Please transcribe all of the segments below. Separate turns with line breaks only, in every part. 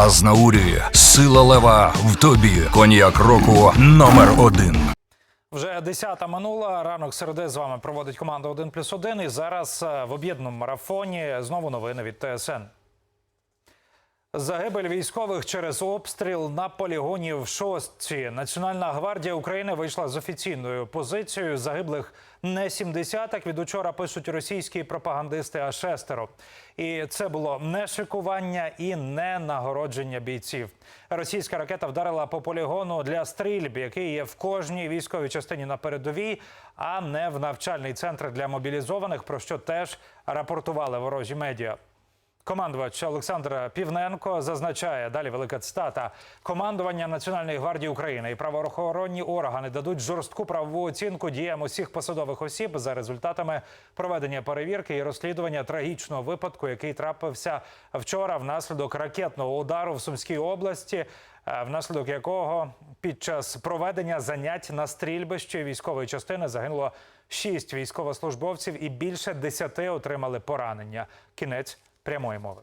Азнаурі, сила лева в тобі. Коньяк року номер один.
Вже 10 минула. Ранок середи з вами проводить команда 1 плюс 1. І зараз е, в об'єднаному марафоні знову новини від ТСН. Загибель військових через обстріл на полігоні в Шостці. Національна гвардія України вийшла з офіційною позицією. Загиблих не 70, як від учора пишуть російські пропагандисти, а шестеро. І це було не шикування і не нагородження бійців. Російська ракета вдарила по полігону для стрільб, який є в кожній військовій частині на передовій, а не в навчальний центр для мобілізованих, про що теж рапортували ворожі медіа. Командувач Олександр Півненко зазначає далі велика цитата. Командування Національної гвардії України і правоохоронні органи дадуть жорстку правову оцінку діям усіх посадових осіб за результатами проведення перевірки і розслідування трагічного випадку, який трапився вчора внаслідок ракетного удару в Сумській області, е, внаслідок якого під час проведення занять на стрільбищі військової частини загинуло шість військовослужбовців і більше десяти отримали поранення. Кінець прямої мови.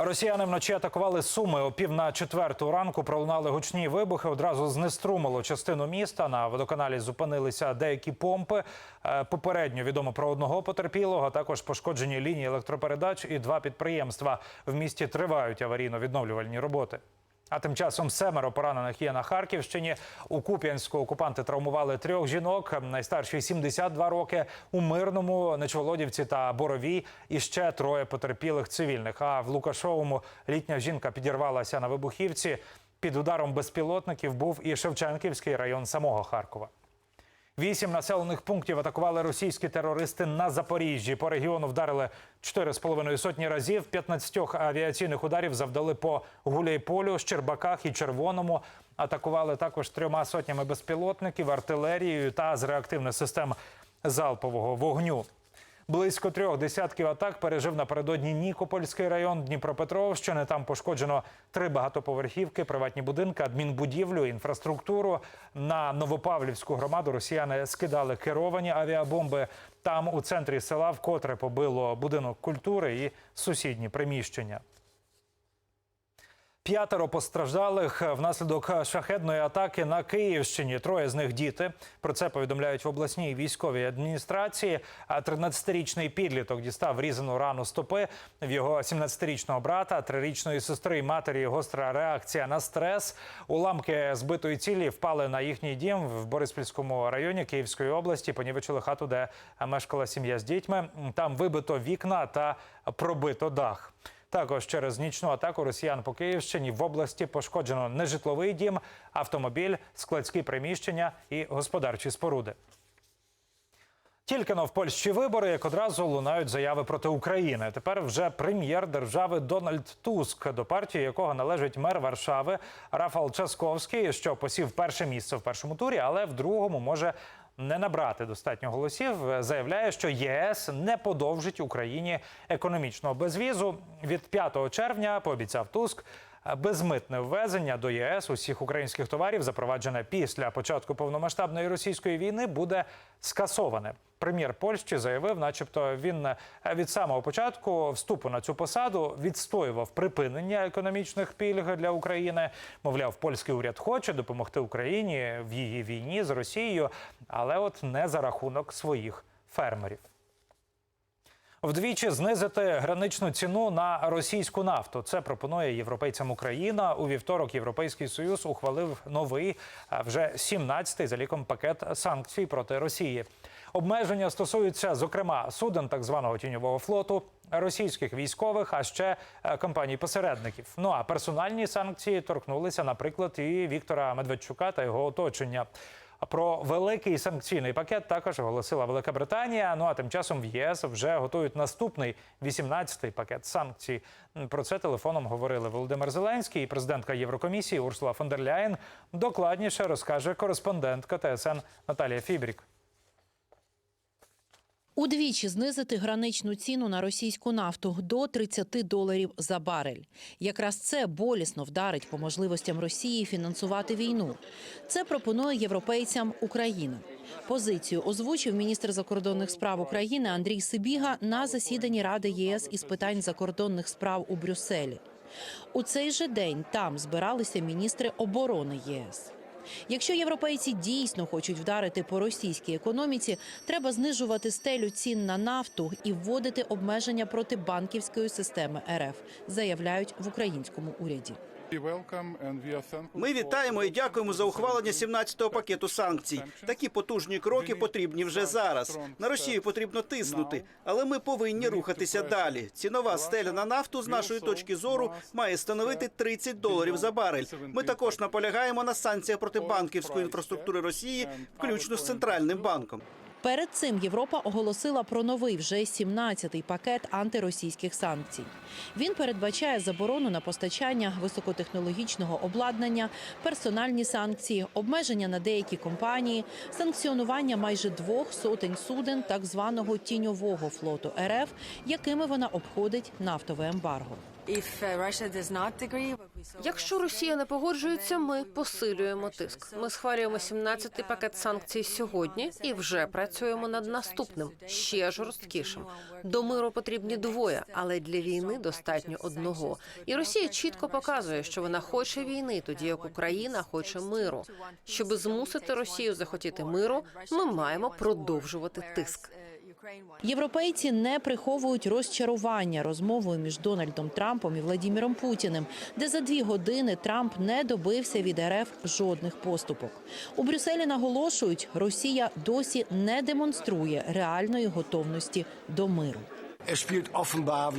Росіяни вночі атакували Суми о пів на четверту ранку. Пролунали гучні вибухи. Одразу знеструмило частину міста. На водоканалі зупинилися деякі помпи. Е, Попередньо відомо про одного потерпілого. Також пошкоджені лінії електропередач і два підприємства. В місті тривають аварійно-відновлювальні роботи. А тим часом семеро поранених є на Харківщині. У Куп'янську окупанти травмували трьох жінок. Найстаршій 72 роки. У Мирному, Нечволодівці та Боровій. І ще троє потерпілих цивільних. А в Лукашовому літня жінка підірвалася на вибухівці. Під ударом безпілотників був і Шевченківський район самого Харкова. Вісім населених пунктів атакували російські терористи на Запоріжжі. По регіону вдарили 4,5 сотні разів. 15 авіаційних ударів завдали по Гуляйполю, Щербаках і Червоному. Атакували також трьома сотнями безпілотників, артилерією та з реактивних систем залпового вогню. Близько трьох десятків атак пережив напередодні Нікопольський район Дніпропетровщини. Там пошкоджено три багатоповерхівки, приватні будинки, адмінбудівлю, інфраструктуру. На Новопавлівську громаду росіяни скидали керовані авіабомби. Там у центрі села вкотре побило будинок культури і сусідні приміщення. П'ятеро постраждалих внаслідок шахедної атаки на Київщині. Троє з них діти. Про це повідомляють в обласній військовій адміністрації. А 13-річний підліток дістав різану рану стопи в його 17-річного брата, трирічної сестри і матері. Гостра реакція на стрес. Уламки збитої цілі впали на їхній дім в Бориспільському районі Київської області. Понівечили хату, де мешкала сім'я з дітьми. Там вибито вікна та пробито дах. Також через нічну атаку росіян по Київщині в області пошкоджено нежитловий дім, автомобіль, складські приміщення і господарчі споруди. Тільки но в Польщі вибори, як одразу лунають заяви проти України. Тепер вже прем'єр держави Дональд Туск, до партії якого належить мер Варшави Рафал Часковський, що посів перше місце в першому турі, але в другому може не набрати достатньо голосів. Заявляє, що ЄС не подовжить Україні економічного безвізу. Від 5 червня пообіцяв Туск. Безмитне ввезення до ЄС усіх українських товарів, запроваджене після початку повномасштабної російської війни, буде скасоване. Прем'єр Польщі заявив, начебто, він від самого початку вступу на цю посаду відстоював припинення економічних пільг для України. Мовляв, польський уряд хоче допомогти Україні в її війні з Росією, але от не за рахунок своїх фермерів. Вдвічі знизити граничну ціну на російську нафту. Це пропонує європейцям Україна. У вівторок Європейський Союз ухвалив новий вже 17-й за ліком пакет санкцій проти Росії. Обмеження стосуються, зокрема, суден так званого тіньового флоту, російських військових, а ще е, компаній-посередників. Ну а персональні санкції торкнулися, наприклад, і Віктора Медведчука та його оточення. Про великий санкційний пакет також оголосила Велика Британія. Ну а тим часом в ЄС вже готують наступний 18-й пакет санкцій. Про це телефоном говорили Володимир Зеленський і президентка Єврокомісії Урсула фон дер Ляєн. Докладніше розкаже кореспондентка ТСН Наталія Фібрік.
Удвічі знизити граничну ціну на російську нафту до 30 доларів за барель. Якраз це болісно вдарить по можливостям Росії фінансувати війну. Це пропонує європейцям Україна. Позицію озвучив міністр закордонних справ України Андрій Сибіга на засіданні Ради ЄС із питань закордонних справ у Брюсселі. У цей же день там збиралися міністри оборони ЄС. Якщо європейці дійсно хочуть вдарити по російській економіці, треба знижувати стелю цін на нафту і вводити обмеження проти банківської системи РФ, заявляють в українському уряді.
Ми вітаємо і дякуємо за ухвалення 17-го пакету санкцій. Такі потужні кроки потрібні вже зараз. На Росію потрібно тиснути, але ми повинні рухатися далі. Цінова стеля на нафту з нашої точки зору має становити 30 доларів за барель. Ми також наполягаємо на санкціях проти банківської інфраструктури Росії, включно з центральним банком.
Перед цим Європа оголосила про новий вже 17-й пакет антиросійських санкцій. Він передбачає заборону на постачання високотехнологічного обладнання, персональні санкції, обмеження на деякі компанії, санкціонування майже двох сотень суден так званого тіньового флоту РФ, якими вона обходить нафтове ембарго.
Якщо Росія не погоджується, ми посилюємо тиск. Ми схвалюємо 17-й пакет санкцій сьогодні і вже працюємо над наступним, ще жорсткішим. До миру потрібні двоє, але для війни достатньо одного. І Росія чітко показує, що вона хоче війни, тоді як Україна хоче миру. Щоби змусити Росію захотіти миру, ми маємо продовжувати тиск.
Європейці не приховують розчарування розмовою між Дональдом Трампом і Владіміром Путіним, де за дві години Трамп не добився від РФ жодних поступок. У Брюсселі наголошують, Росія досі не демонструє реальної готовності до миру.
Offenbar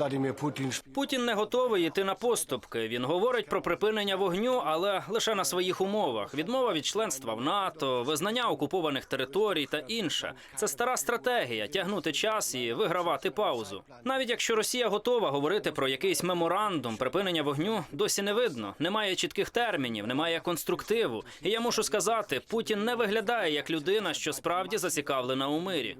Путін не готовий йти на поступки. Він говорить про припинення вогню, але лише на своїх умовах: відмова від членства в НАТО, визнання окупованих територій та інше. Це стара стратегія тягнути час і вигравати паузу. Навіть якщо Росія готова говорити про якийсь меморандум припинення вогню, досі не видно. Немає чітких термінів, немає конструктиву. І я мушу сказати, Путін не виглядає як людина, що справді зацікавлена у мирі.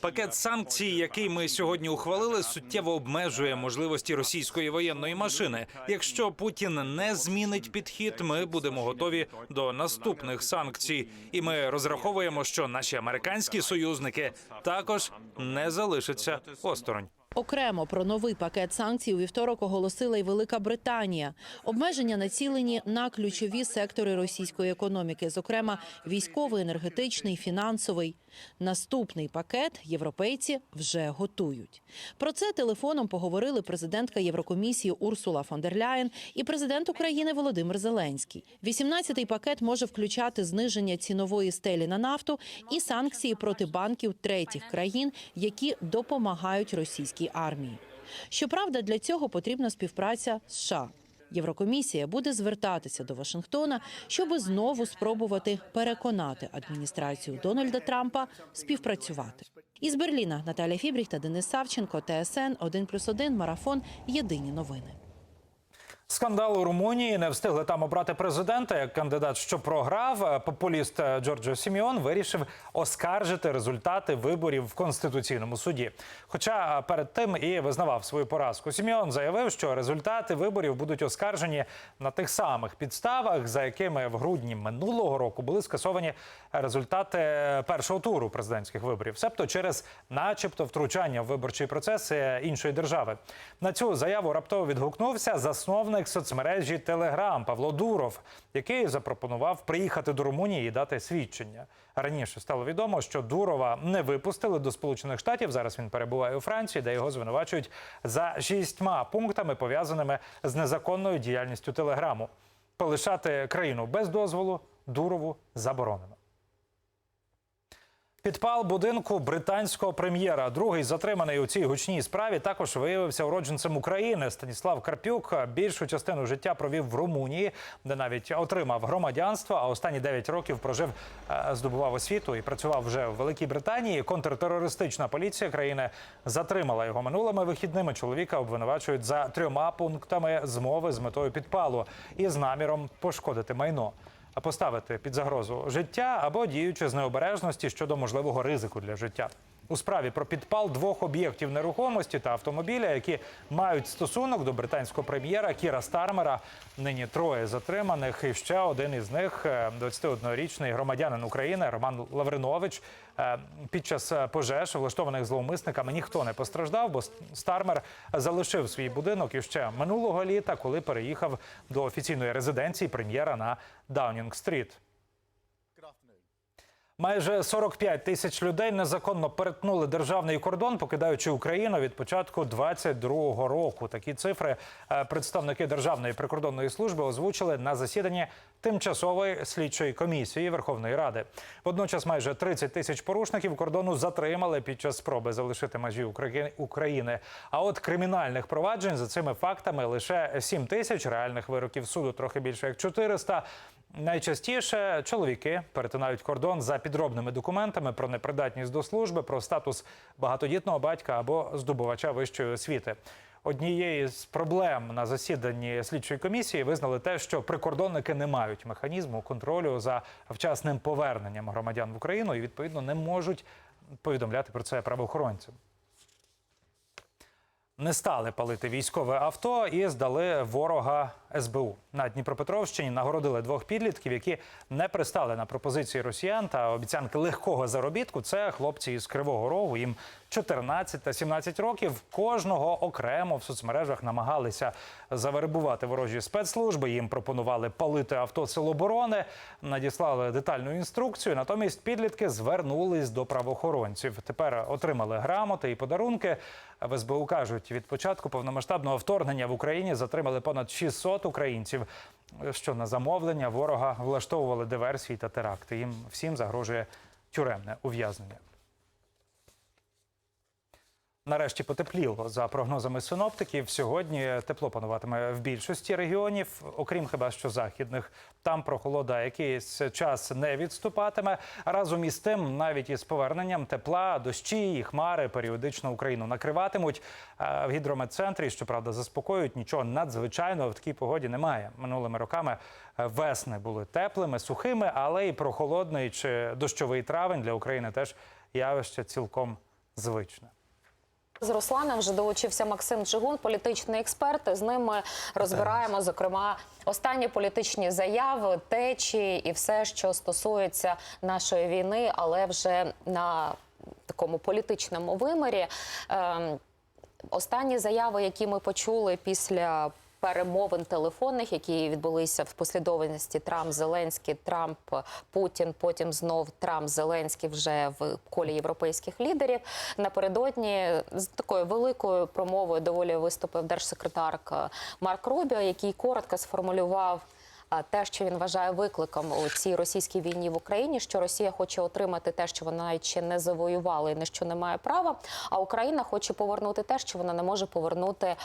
Пакет санкцій, який ми сьогодні ухвалили, суттєво обмежує можливості російської воєнної машини. Якщо Путін не змінить підхід, ми будемо готові до наступних санкцій. І ми розраховуємо, що наші американські союзники також не залишаться осторонь.
Окремо про новий пакет санкцій у вівторок оголосила й Велика Британія. Обмеження націлені на ключові сектори російської економіки, зокрема військовий, енергетичний, фінансовий. Наступний пакет європейці вже готують. Про це телефоном поговорили президентка Єврокомісії Урсула фон дер Ляєн і президент України Володимир Зеленський. 18-й пакет може включати зниження цінової стелі на нафту і санкції проти банків третіх країн, які допомагають російській армії. Щоправда, для цього потрібна співпраця США. Єврокомісія буде звертатися до Вашингтона, щоб знову спробувати переконати адміністрацію Дональда Трампа співпрацювати. Із Берліна Наталя Фібріх та Денис Савченко, ТСН 1+,1, Марафон. Єдині новини.
Скандал у Румунії не встигли там обрати президента. Як кандидат, що програв, популіст Джорджо Сіміон вирішив оскаржити результати виборів в конституційному суді. Хоча перед тим і визнавав свою поразку. Сіміон заявив, що результати виборів будуть оскаржені на тих самих підставах, за якими в грудні минулого року були скасовані результати першого туру президентських виборів, себто через, начебто, втручання в виборчий процес іншої держави. На цю заяву раптово відгукнувся засновник соцмережі Телеграм Павло Дуров, який запропонував приїхати до Румунії і дати свідчення. Раніше стало відомо, що Дурова не випустили до Сполучених Штатів. Зараз він перебуває у Франції, де його звинувачують за шістьма пунктами, пов'язаними з незаконною діяльністю Телеграму. Полишати країну без дозволу Дурову заборонено. Підпал будинку британського прем'єра. Другий затриманий у цій гучній справі також виявився уродженцем України. Станіслав Карпюк більшу частину життя провів в Румунії, де навіть отримав громадянство. А останні 9 років прожив, е, здобував освіту і працював вже в Великій Британії. Контртерористична поліція країни затримала його минулими вихідними. Чоловіка обвинувачують за трьома пунктами змови з метою підпалу і з наміром пошкодити майно поставити під загрозу життя або діючи з необережності щодо можливого ризику для життя. У справі про підпал двох об'єктів нерухомості та автомобіля, які мають стосунок до британського прем'єра Кіра Стармера. Нині троє затриманих. І ще один із них е, 21-річний громадянин України Роман Лавринович. Е, Під час е, пожеж, влаштованих зловмисниками, ніхто не постраждав, бо Стармер залишив свій будинок іще минулого літа, коли переїхав до офіційної резиденції прем'єра на Даунінг-стріт. Майже 45 тисяч людей незаконно перетнули державний кордон, покидаючи Україну від початку 22-го року. Такі цифри е, представники Державної прикордонної служби озвучили на засіданні тимчасової слідчої комісії Верховної Ради. Водночас майже 30 тисяч порушників кордону затримали під час спроби залишити межі Украї- України. А от кримінальних проваджень за цими фактами лише 7 тисяч реальних вироків суду, трохи більше як 400. Найчастіше чоловіки перетинають кордон за підробними документами про непридатність до служби, про статус багатодітного батька або здобувача вищої освіти. Однією з проблем на засіданні слідчої комісії визнали те, що прикордонники не мають механізму контролю за вчасним поверненням громадян в Україну і відповідно не можуть повідомляти про це правоохоронцям. Не стали палити військове авто і здали ворога СБУ. На Дніпропетровщині нагородили двох підлітків, які не пристали на пропозиції росіян та обіцянки легкого заробітку. Це хлопці із Кривого Рогу. Їм 14 та 17 років. Кожного окремо в соцмережах намагалися завербувати ворожі спецслужби. Їм пропонували палити авто Сил надіслали детальну інструкцію. Натомість підлітки звернулись до правоохоронців. Тепер отримали грамоти і подарунки. В СБУ кажуть, від початку повномасштабного вторгнення в Україні затримали понад 600 українців, що на замовлення ворога влаштовували диверсії та теракти. Їм всім загрожує тюремне ув'язнення. Нарешті потепліло за прогнозами синоптиків. Сьогодні тепло пануватиме в більшості регіонів, окрім хіба що західних. Там прохолода якийсь час не відступатиме. Разом із тим, навіть із поверненням тепла, дощі і хмари періодично Україну накриватимуть. В гідрометцентрі, щоправда, заспокоюють нічого надзвичайного в такій погоді немає. Минулими роками весни були теплими, сухими, але і прохолодний чи дощовий травень для України теж явище цілком звичне.
З Русланом вже долучився Максим Джигун, політичний експерт. З ними розбираємо зокрема останні політичні заяви, течії і все, що стосується нашої війни, але вже на такому політичному вимірі. Ем, Останні заяви, які ми почули після перемовин телефонних, які відбулися в послідовності Трамп, Зеленський, Трамп, Путін, потім знов Трамп, Зеленський вже в колі європейських лідерів. Напередодні з такою великою промовою доволі виступив держсекретарка Марк Рубіо, який коротко сформулював те, що він вважає викликом у цій російській війні в Україні, що Росія хоче отримати те, що вона ще не завоювала і на що не має права. А Україна хоче повернути те, що вона не може повернути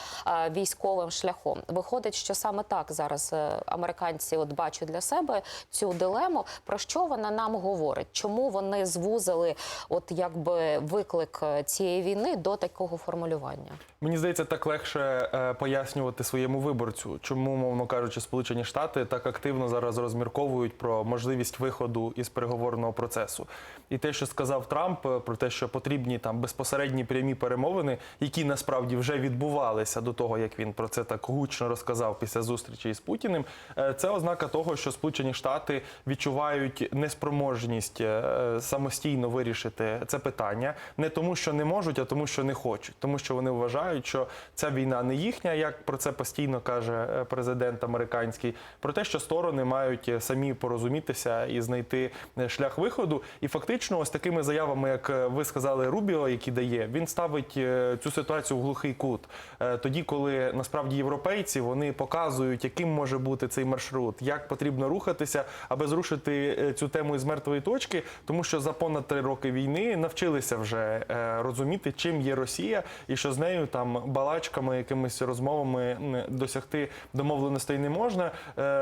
військовим шляхом. Виходить, що саме так зараз е, американці от бачать для себе цю дилему. Про що вона нам говорить? Чому вони звузили, от якби виклик е, цієї війни до такого формулювання?
Мені здається, так легше е, пояснювати своєму виборцю, чому, мовно кажучи, Сполучені Штати так активно зараз розмірковують про можливість виходу із переговорного процесу. І те, що сказав Трамп, е, про те, що потрібні там безпосередні прямі перемовини, які насправді вже відбувалися до того, як він про це так гучно розказав після зустрічі із Путіним, е, це ознака того, що Сполучені Штати відчувають неспроможність е, самостійно вирішити це питання, не тому, що не можуть, а тому, що не хочуть, тому що вони вважають, що ця війна не їхня, як про це постійно каже президент американський, про те, що сторони мають е, самі порозумітися і знайти е, шлях виходу. І фактично, ось такими заявами, як е, ви сказали, Рубіо, який дає, він ставить цю ситуацію в глухий кут. Тоді, коли насправді європейці вони показують, яким може бути цей маршрут, як потрібно рухатися, аби зрушити цю тему із мертвої точки, тому що за понад три роки війни навчилися вже розуміти, чим є Росія, і що з нею там балачками, якимись розмовами досягти домовленостей не можна.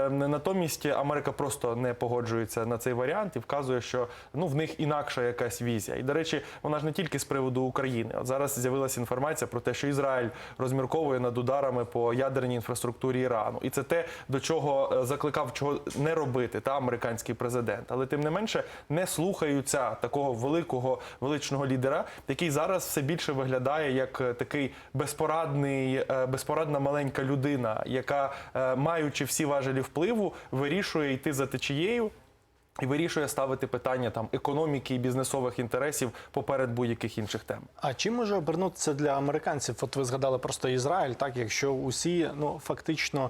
Натомість Америка просто не погоджується на цей варіант і вказує, що ну в них інакша якась візія. І до речі, вона ж не тільки з приводу України. От зараз з'явилася інформація про те, що Ізраїль розмірковує над ударами по ядерній інфраструктурі Ірану, і це те, до чого е, закликав чого не робити та американський президент. Але тим не менше не слухаються такого великого величного лідера, який зараз все більше виглядає як е, такий безпорадний, е, безпорадна маленька людина, яка, маючи всі важелі впливу, вирішує йти за течією. І вирішує ставити питання там економіки і бізнесових інтересів поперед будь-яких інших тем.
А чим може обернутися для американців? От ви згадали просто Ізраїль, так якщо усі ну фактично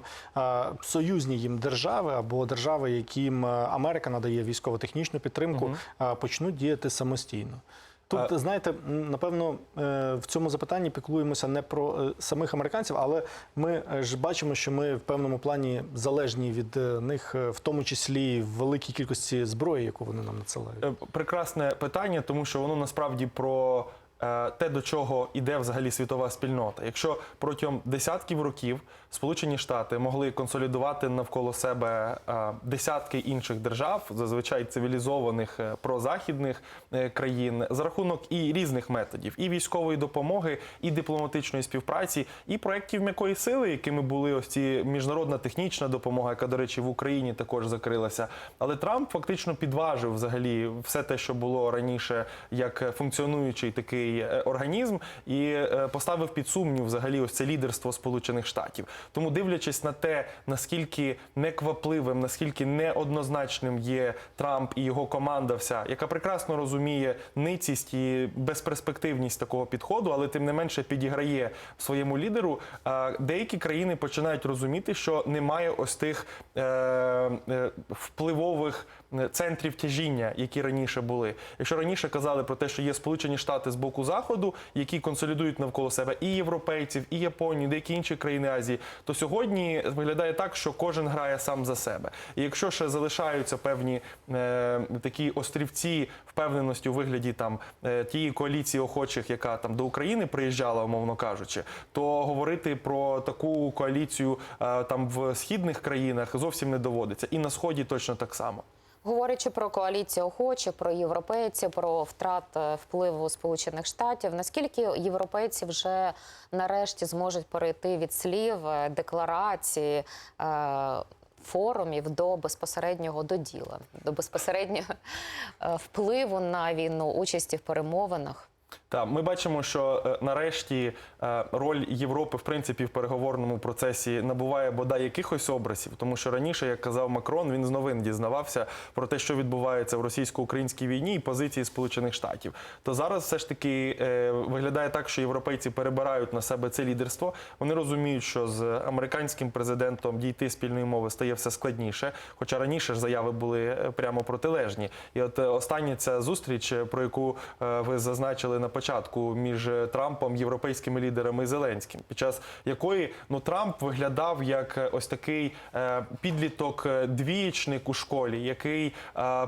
союзні їм держави або держави, яким Америка надає військово-технічну підтримку, е, почнуть діяти самостійно. Тут знаєте, напевно, е, в цьому запитанні піклуємося не про е, самих американців, але ми е, ж бачимо, що ми в певному плані залежні від них, в тому числі в великій кількості зброї, яку вони нам надсилають.
Прекрасне питання, тому що воно насправді про те, до чого іде взагалі світова спільнота. Якщо протягом десятків років Сполучені Штати могли консолідувати навколо себе е, десятки інших держав, зазвичай цивілізованих е, прозахідних е, країн, за рахунок і різних методів, і військової допомоги, і дипломатичної співпраці, і проєктів м'якої сили, якими були ось ці міжнародна технічна допомога, яка, до речі, в Україні також закрилася. Але Трамп фактично підважив взагалі все те, що було раніше як функціонуючий такий е, організм, і е, поставив під сумнів взагалі ось це лідерство Сполучених Штатів. Тому, дивлячись на те, наскільки неквапливим, наскільки неоднозначним є Трамп і його команда, вся, яка прекрасно розуміє ницість і безперспективність такого підходу, але тим не менше підіграє своєму лідеру. Деякі країни починають розуміти, що немає ось тих е, е, впливових е, центрів тяжіння, які раніше були. Якщо раніше казали про те, що є Сполучені Штати з боку заходу, які консолідують навколо себе і європейців, і Японію, деякі інші країни Азії, то сьогодні виглядає так, що кожен грає сам за себе. І якщо ще залишаються певні е, такі острівці впевненості у вигляді там е, тієї коаліції охочих, яка там до України приїжджала, умовно кажучи, то говорити про таку коаліцію е, там в східних країнах зовсім не доводиться, і на сході точно так само.
Говорячи про коаліцію охоче, про європейців, про втрат е, впливу Сполучених Штатів, наскільки європейці вже нарешті зможуть перейти від слів, е, декларації, е, форумів до безпосереднього до діла, до безпосереднього впливу на війну, участі в перемовинах?
Так, ми бачимо, що е, нарешті е, роль Європи, в принципі, в переговорному процесі набуває бодай якихось образів, тому що раніше, як казав Макрон, він з новин дізнавався про те, що відбувається в російсько-українській війні і позиції Сполучених Штатів. То зараз все ж таки е, виглядає так, що європейці перебирають на себе це лідерство. Вони розуміють, що з американським президентом дійти спільної мови стає все складніше. Хоча раніше ж заяви були прямо протилежні. І от остання ця зустріч, про яку ви зазначили на початку між Трампом, європейськими лідерами і Зеленським, під час якої ну Трамп виглядав як е, ось такий е, підліток е, двієчник у школі, який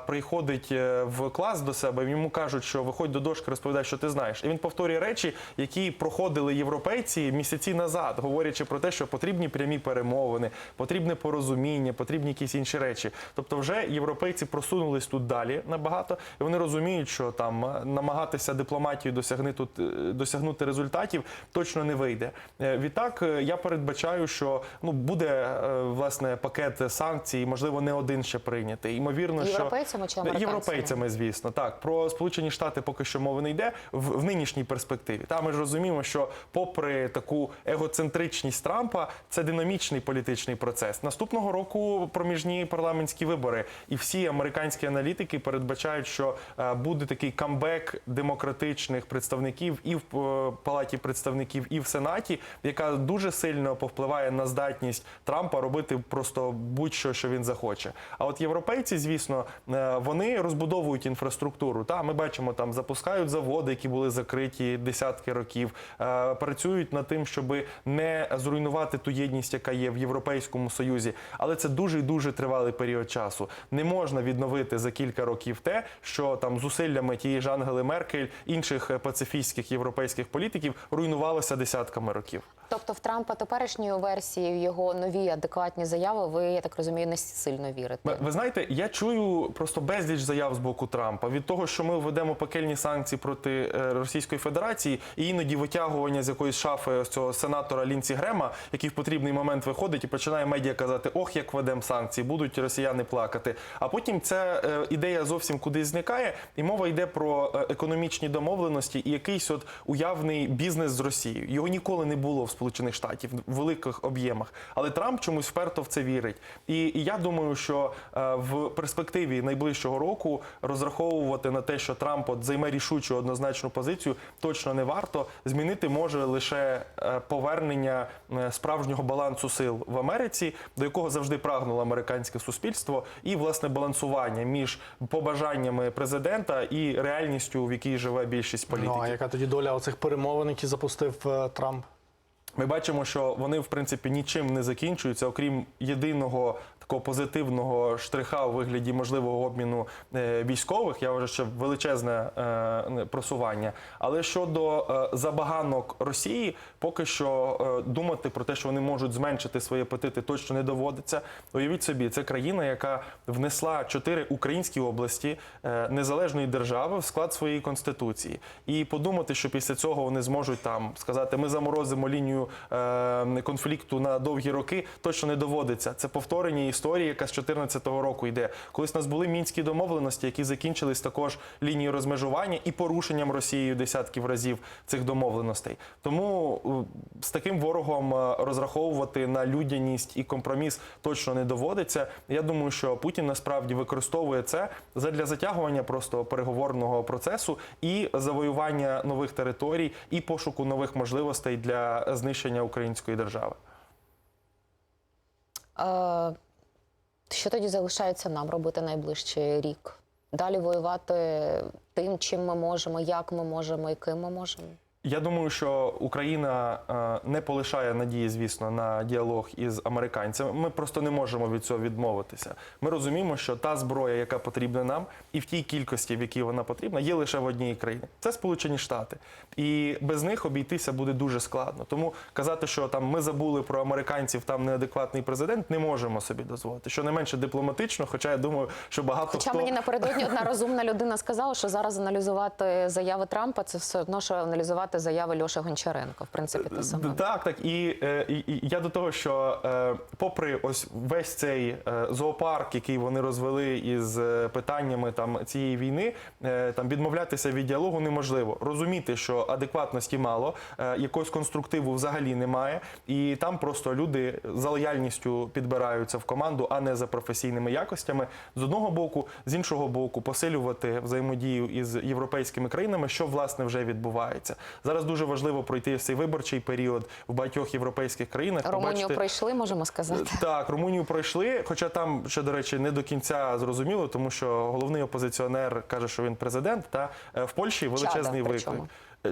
приходить в клас до себе. Йому кажуть, що виходь до дошки, розповідай, що ти знаєш. І він повторює речі, які проходили європейці місяці назад, говорячи про те, що потрібні прямі перемовини, потрібне порозуміння, потрібні якісь інші речі. Тобто, вже європейці просунулись тут далі набагато, і вони розуміють, що там намагатися дипломатію досягнути тут е, досягнути результатів точно не вийде. Е, Відтак е, я передбачаю, що ну буде власне пакет санкцій, можливо, не один ще прийнятий. Ймовірно, що
Європейцями чи американцями?
європейцями, звісно, так про Сполучені Штати поки що мови не йде в, в нинішній перспективі. Та ми ж розуміємо, що попри таку егоцентричність Трампа, це динамічний політичний процес. Наступного року проміжні парламентські вибори, і всі американські аналітики передбачають, що буде такий камбек демократичних представників і в е, палаті представників, і в сенаті, яка дуже сильно повпливає на здатність Трампа робити просто будь-що, що він захоче. А от європейці, звісно, е, вони розбудовують інфраструктуру. Та ми бачимо, там запускають заводи, які були закриті десятки років, е, працюють над тим, щоб не зруйнувати ту єдність, яка є в Європейському Союзі. Але це дуже дуже тривалий період часу. Не можна відновити за кілька років те, що там зусиллями тієї ж Ангели Меркель, інших пацифістських європейських політиків руйнувалося десятками років.
Тобто в Трампа теперішньої версії в його нові адекватні заяви, ви я так розумію, не сильно вірите.
Ви, ви знаєте, я чую просто безліч заяв з боку Трампа від того, що ми введемо пекельні санкції проти е, Російської Федерації, і іноді витягування з якоїсь шафи цього сенатора Лінці Грема, який в потрібний момент виходить і починає медіа казати: Ох, як ведемо санкції, будуть росіяни плакати. А потім ця е, ідея зовсім кудись зникає, і мова йде про е, економічні домовленості і якийсь от уявний бізнес з Росією. Його ніколи не було в Сполучених Штатів в великих об'ємах. Але Трамп чомусь вперто в це вірить. І, і я думаю, що е, в перспективі найближчого року розраховувати на те, що Трамп от займе рішучу однозначну позицію, точно не варто. Змінити може лише е, повернення е, справжнього балансу сил в Америці, до якого завжди прагнуло американське суспільство, і власне балансування між побажаннями президента і реальністю, в якій живе більшість політиків.
Ну а яка тоді доля оцих перемовин, які запустив е, Трамп?
Ми бачимо, що вони в принципі нічим не закінчуються, окрім єдиного такого позитивного штриха у вигляді можливого обміну е, військових. Я вважаю, що величезне е, просування. Але щодо е, забаганок Росії, поки що думати про те, що вони можуть зменшити свої апетити, точно не доводиться. Уявіть собі, це країна, яка внесла чотири українські області незалежної держави в склад своєї конституції, і подумати, що після цього вони зможуть там сказати, ми заморозимо лінію конфлікту на довгі роки, точно не доводиться. Це повторення історії, яка з 2014 року йде. Колись у нас були мінські домовленості, які закінчились також лінією розмежування і порушенням Росією десятків разів цих домовленостей. Тому е, з таким ворогом е, розраховувати на людяність і компроміс точно не доводиться. Я думаю, що Путін насправді використовує це задля затягування просто переговорного процесу і завоювання нових територій, і пошуку нових можливостей для знищення української держави.
Е, що тоді залишається нам робити найближчий рік? Далі воювати тим, чим ми можемо, як ми можемо і ким ми можемо.
Я думаю, що Україна е, не полишає надії, звісно, на діалог із американцями. Ми просто не можемо від цього відмовитися. Ми розуміємо, що та зброя, яка потрібна нам, і в тій кількості, в якій вона потрібна, є лише в одній країні. Це Сполучені Штати, і без них обійтися буде дуже складно. Тому казати, що там ми забули про американців, там неадекватний президент, не можемо собі дозволити. Що не менше дипломатично, хоча я думаю, що багато
Хоча
хто
мені напередодні одна розумна людина сказала, що зараз аналізувати заяви Трампа це все одно, що аналізувати заяви Льоші Гончаренко. В принципі, те саме.
Так, так. І, е, і, і я до того, що е, попри ось весь цей е, зоопарк, який вони розвели із е, питаннями там цієї війни, е, там відмовлятися від діалогу неможливо. Розуміти, що адекватності мало, е, якогось конструктиву взагалі немає, і там просто люди за лояльністю підбираються в команду, а не за професійними якостями. З одного боку, з іншого боку, посилювати взаємодію із європейськими країнами, що власне вже відбувається. Зараз дуже важливо пройти цей виборчий період в багатьох європейських країнах.
Румунію
побачити-
пройшли, можемо сказати.
так, Румунію пройшли, хоча там ще, до речі, не до кінця зрозуміло, тому що головний опозиціонер каже, що він президент. Та е, в Польщі величезний виклик.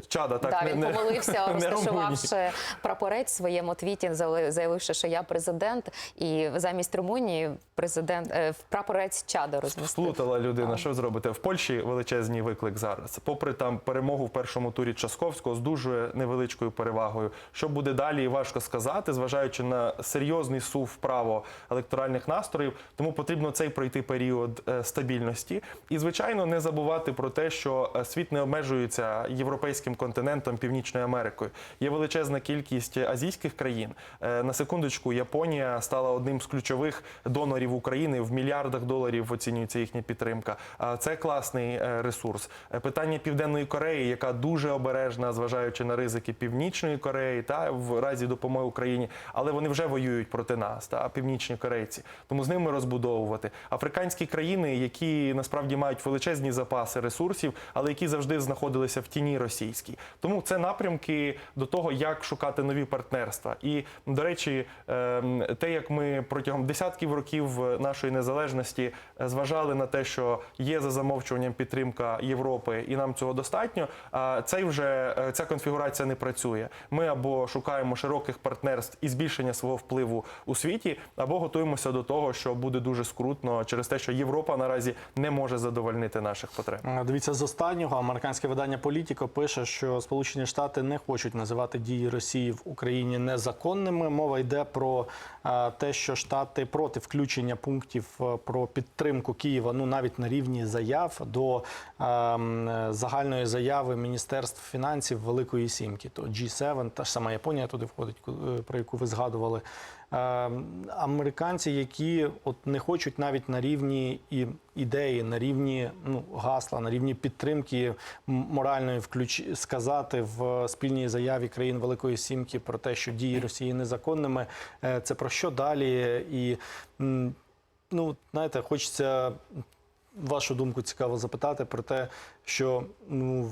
Чада, так
да,
не,
він помилився,
не Румунії.
розташувавши прапорець в своєму твіті, заявивши, що я президент, і замість Румунії президент е, прапорець Чада розмістив.
Сплутала людина, що зробити? В Польщі величезний виклик зараз. Попри там перемогу в першому турі Часковського з дуже невеличкою перевагою. Що буде далі, важко сказати, зважаючи на серйозний сув вправо електоральних настроїв. Тому потрібно цей пройти період е, стабільності. І, звичайно, не забувати про те, що е, світ не обмежується європейським континентом, Північною Америкою. Є величезна кількість азійських країн. Е, На секундочку, Японія стала одним з ключових донорів України в мільярдах доларів оцінюється їхня підтримка. Це класний е, ресурс. Е, Питання Південної Кореї, яка дуже обережна, зважаючи на ризики Північної Кореї, та в разі допомоги Україні, але вони вже воюють проти нас, та північні корейці. Тому з ними розбудовувати африканські країни, які насправді мають величезні запаси ресурсів, але які завжди знаходилися в тіні російській. Тому це напрямки до того, як шукати нові партнерства. І до речі, ем, те, як ми протягом десятків років нашої незалежності зважали на те, що є за замовчуванням підтримка Європи, і нам цього достатньо. Цей вже е, ця конфігурація не працює. Ми або шукаємо широких партнерств і збільшення свого впливу у світі, або готуємося до того, що буде дуже скрутно через те, що Європа наразі не може задовольнити наших потреб.
Дивіться, з останнього американське видання Політіко пише, По-перше, що Сполучені Штати не хочуть називати дії Росії в Україні незаконними. Мова йде про е, те, що Штати проти включення пунктів е, про підтримку Києва, ну навіть на рівні заяв до е, загальної заяви Міністерств фінансів Великої Сімки. То G7, та ж сама Японія туди входить, про яку ви згадували. Е, Американці, які от не хочуть навіть на рівні і ідеї, на рівні ну, гасла, на рівні підтримки моральної включ... сказати в спільній заяві країн Великої Сімки про те, що дії Росії незаконними. Е, Це про що далі? І ну, знаєте, хочеться вашу думку цікаво запитати про те, що ну,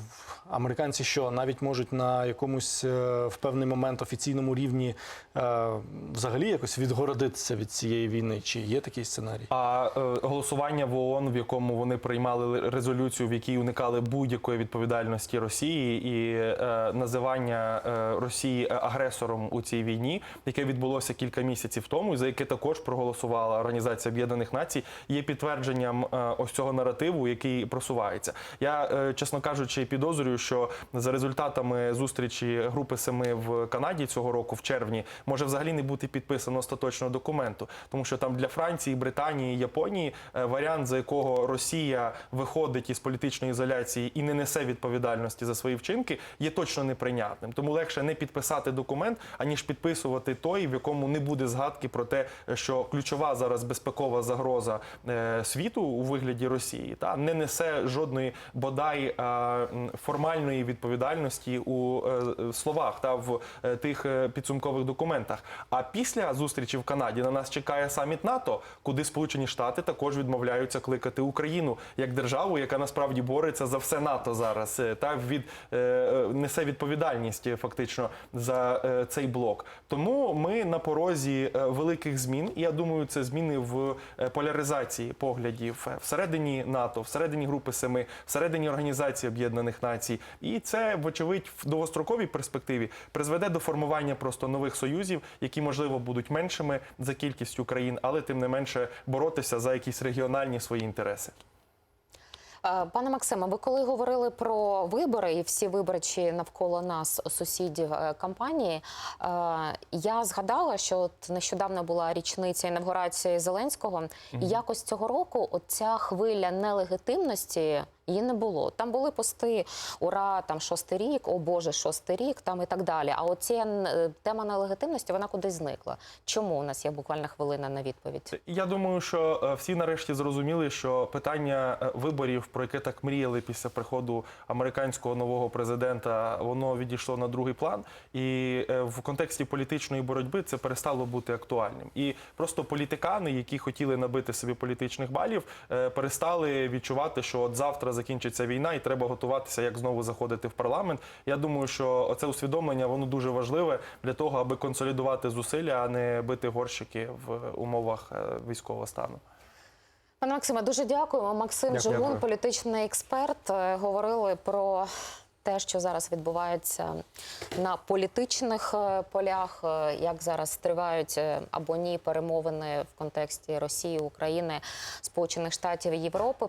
американці що навіть можуть на якомусь е, в певний момент офіційному рівні е, взагалі якось відгородитися від цієї війни. Чи є такий сценарій?
А е, голосування в ООН, в якому вони приймали резолюцію, в якій уникали будь-якої відповідальності Росії, і е, називання е, Росії агресором у цій війні, яке відбулося кілька місяців тому, і за яке також проголосувала Організація Об'єднаних Націй, є підтвердженням е, ось цього наративу, який просувається. Я, е, чесно кажучи, підозрюю, що за результатами зустрічі групи семи в Канаді цього року, в червні, може взагалі не бути підписано остаточного документу, тому що там для Франції, Британії, Японії е, варіант, за якого Росія виходить із політичної ізоляції і не несе відповідальності за свої вчинки, є точно неприйнятним. Тому легше не підписати документ, аніж підписувати той, в якому не буде згадки про те, що ключова зараз безпекова загроза е, світу у вигляді Росії та не несе жодної бодай е, формальної відповідальності у е, словах та в е, тих е, підсумкових документах. А після зустрічі в Канаді на нас чекає саміт НАТО, куди Сполучені Штати також відмовляються кликати Україну як державу, яка насправді бореться за все НАТО зараз, е, та від е, е, несе відповідальність е, фактично за е, цей блок. Тому ми на порозі е, великих змін. Я думаю, це зміни в е, поляризації поглядів е, всередині НАТО, всередині групи семи, всередині Організації Об'єднаних Націй. І це, вочевидь, в довгостроковій перспективі призведе до формування просто нових союзів, які можливо будуть меншими за кількістю країн, але тим не менше боротися за якісь регіональні свої інтереси.
Е, Пане Максиме, ви коли говорили про вибори і всі виборчі навколо нас, сусідів е, кампанії, е, я згадала, що от нещодавно була річниця інавгурації Зеленського, і якось цього року оця хвиля нелегітимності. Її не було. Там були пости Ура, там шостий рік, о Боже, шостий рік, там і так далі. А оця е, тема нелегітимності вона кудись зникла. Чому у нас є буквально хвилина на відповідь?
Я думаю, що е, всі нарешті зрозуміли, що питання е, виборів, про яке так мріяли після приходу американського нового президента, воно відійшло на другий план. І в контексті політичної боротьби це перестало бути актуальним. І просто політикани, які хотіли набити собі політичних балів, перестали відчувати, що от завтра закінчиться війна, і треба готуватися, як знову заходити в парламент. Я думаю, що це усвідомлення воно дуже важливе для того, аби консолідувати зусилля, а не бити горщики в умовах е, військового стану.
Пане Максиме, дуже дякуємо. Максим
Дякую.
Жигун, політичний експерт, е, говорили про те, що зараз відбувається на політичних е, полях, як зараз тривають або ні перемовини в контексті Росії, України, Сполучених Штатів і Європи.